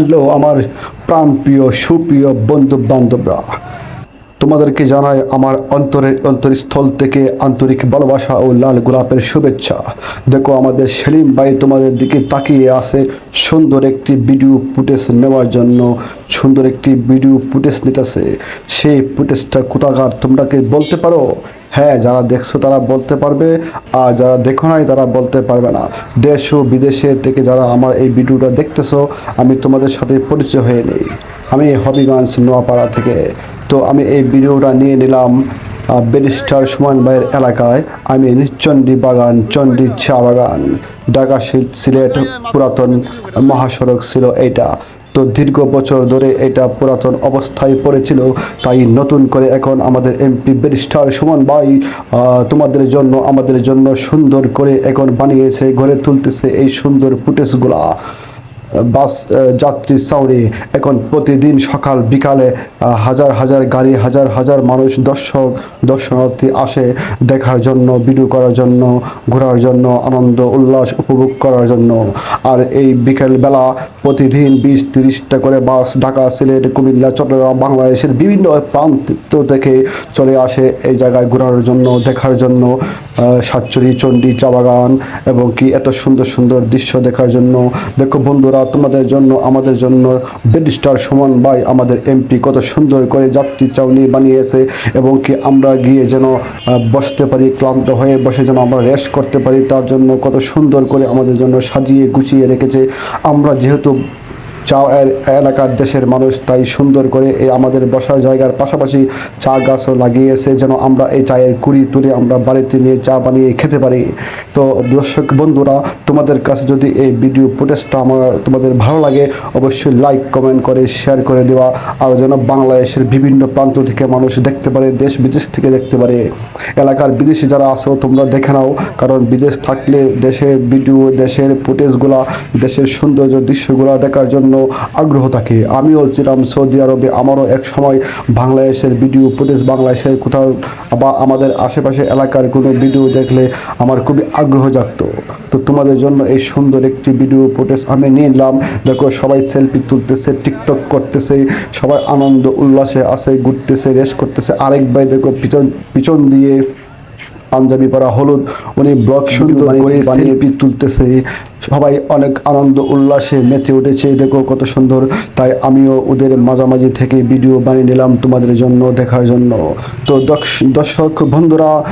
Hello আমার প্রাণপ্রিয়, সুপ্রিয় বন্ধু বান্ধবরা তোমাদেরকে জানাই আমার অন্তরের অন্তরস্থল থেকে আন্তরিক ভালোবাসা ও লাল গোলাপের শুভেচ্ছা। দেখো, আমাদের সেলিম ভাই তোমাদের দিকে তাকিয়ে আছে সুন্দর একটি ভিডিও ফুটেজ নেওয়ার জন্য। সুন্দর একটি ভিডিও ফুটেজ নিতেছে। সেই ফুটেজটা কোথাকার তোমরা কি বলতে পারো? হ্যাঁ যারা দেখছ তারা বলতে পারবে, আর যারা দেখো নাই তারা বলতে পারবে না। দেশ ও বিদেশে থেকে যারা আমার এই ভিডিওটা দেখতেছো, আমি তোমাদের সাথে পরিচয় হয়ে নেই। আমি হবিগঞ্জ, নোয়াপাড়া থেকে। তো আমি এই ভিডিওটা নিয়ে নিলাম ব্যারিস্টার সুমন ভাইয়ের এলাকায়। আমি চণ্ডী বাগান, চণ্ডী চা বাগান, ঢাকা সিল- সিলেট পুরাতন মহাসড়ক ছিল এইটা। তো দীর্ঘ বছর ধরে এটা পুরাতন অবস্থায় পড়েছিল। তাই নতুন করে এখন আমাদের এমপি ব্যারিস্টার সুমন ভাই তোমাদের জন্য, আমাদের জন্য সুন্দর করে এখন বানিয়েছে, গড়ে তুলতেছে এই সুন্দর ফুটেজগুলা। বাস যাত্রী সাউরি এখন প্রতিদিন সকাল, বিকালে হাজার হাজার গাড়ি, হাজার হাজার মানুষ দর্শক, দর্শনার্থী আসে দেখার জন্য, ভিডিও করার জন্য, ঘোরার জন্য, আনন্দ, উল্লাস উপভোগ করার জন্য। আর এই বিকেলবেলা প্রতিদিন বিশ তিরিশটা করে বাস ঢাকা, সিলেট, কুমিল্লা, চট্টগ্রাম, বাংলাদেশের বিভিন্ন প্রান্ত থেকে চলে আসে এই জায়গায় ঘোরার জন্য, দেখার জন্য সাতচুরি, চণ্ডী, চা বাগান, এবং কি এত সুন্দর সুন্দর দৃশ্য দেখার জন্য। দেখো বন্ধুরা তোমাদের জন্য, আমাদের জন্য ব্যারিস্টার সমান ভাই, আমাদের এমপি কত সুন্দর করে যাত্রী চাউনি বানিয়েছে এবং কি আমরা গিয়ে যেন বসতে পারি, ক্লান্ত হয়ে বসে যেন আমরা রেস্ট করতে পারি, তার জন্য কত সুন্দর করে আমাদের জন্য সাজিয়ে গুছিয়ে রেখেছে। আমরা যেহেতু চা এলাকার দেশের মানুষ তাই সুন্দর করে এই আমাদের বসার জায়গার পাশাপাশি চা গাছও লাগিয়েছে যেন আমরা এই চায়ের কুড়ি তুলে আমরা বাড়িতে নিয়ে চা বানিয়ে খেতে পারি। তো দর্শক বন্ধুরা, তোমাদের কাছে যদি এই ভিডিও ফুটেজটা আমার তোমাদের ভালো লাগে, অবশ্যই লাইক, কমেন্ট করে, শেয়ার করে দেওয়া আর যেন বাংলাদেশের বিভিন্ন প্রান্ত থেকে মানুষ দেখতে পারে, দেশ বিদেশ থেকে দেখতে পারে। এলাকার বিদেশে যারা আছো, তোমরা দেখে নাও, কারণ বিদেশ থাকলে দেশের ভিডিও, দেশের ফুটেজগুলা, দেশের সৌন্দর্য দৃশ্যগুলা দেখার জন্য আগ্রহ থাকে। আমিও ছিলাম সৌদি আরবে। আমারও এক সময় বাংলাদেশের ভিডিও ফুটেজ বাংলাদেশের কোথাও বা আমাদের আশেপাশে এলাকার কোনো ভিডিও দেখলে আমার খুবই আগ্রহ জাগতো। তো তোমাদের জন্য এই সুন্দর একটি ভিডিও ফুটেজ আমি নিয়ে নিলাম। দেখো সবাই সেলফি তুলতেছে টিকটক করতেছে সবাই আনন্দ উল্লাসে আছে ঘুরতেছে রেস্ট করতেছে। আরেক ভাই দেখো পিছন পিছন দিয়ে পাঞ্জাবি পরা হলুদ উনি ব্লগ সুন্দর করে সেলফি তুলতেছে। সবাই অনেক আনন্দ, উল্লাসে মেতে উঠেছে। দেখো কত সুন্দর। তাই আমিও ওদের মাঝামাঝি থেকে ভিডিও বানিয়ে নিলাম তোমাদের জন্য, দেখার জন্য। তো দর্শ- দর্শক, বন্ধুরা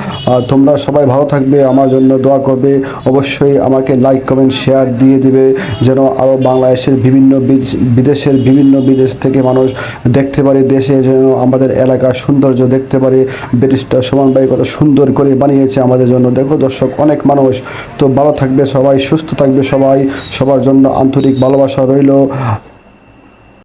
তোমরা সবাই ভালো থাকবে, আমার জন্য দোয়া করবে। অবশ্যই আমাকে লাইক কমেন্ট শেয়ার দিয়ে দিবে, যেন আরও বাংলাদেশের বিভিন্ন বিদেশের বিভিন্ন বিদেশ থেকে মানুষ দেখতে পারে, দেশে যেন আমাদের এলাকার সৌন্দর্য দেখতে পারে। ব্রিটিশটা সমান কত সুন্দর করে বানিয়েছে আমাদের জন্য। দেখো দর্শক, অনেক মানুষ। তো ভালো থাকবে সবাই, সুস্থ থাকবে সবাই সবার জন্য আন্তরিক ভালোবাসা রইল।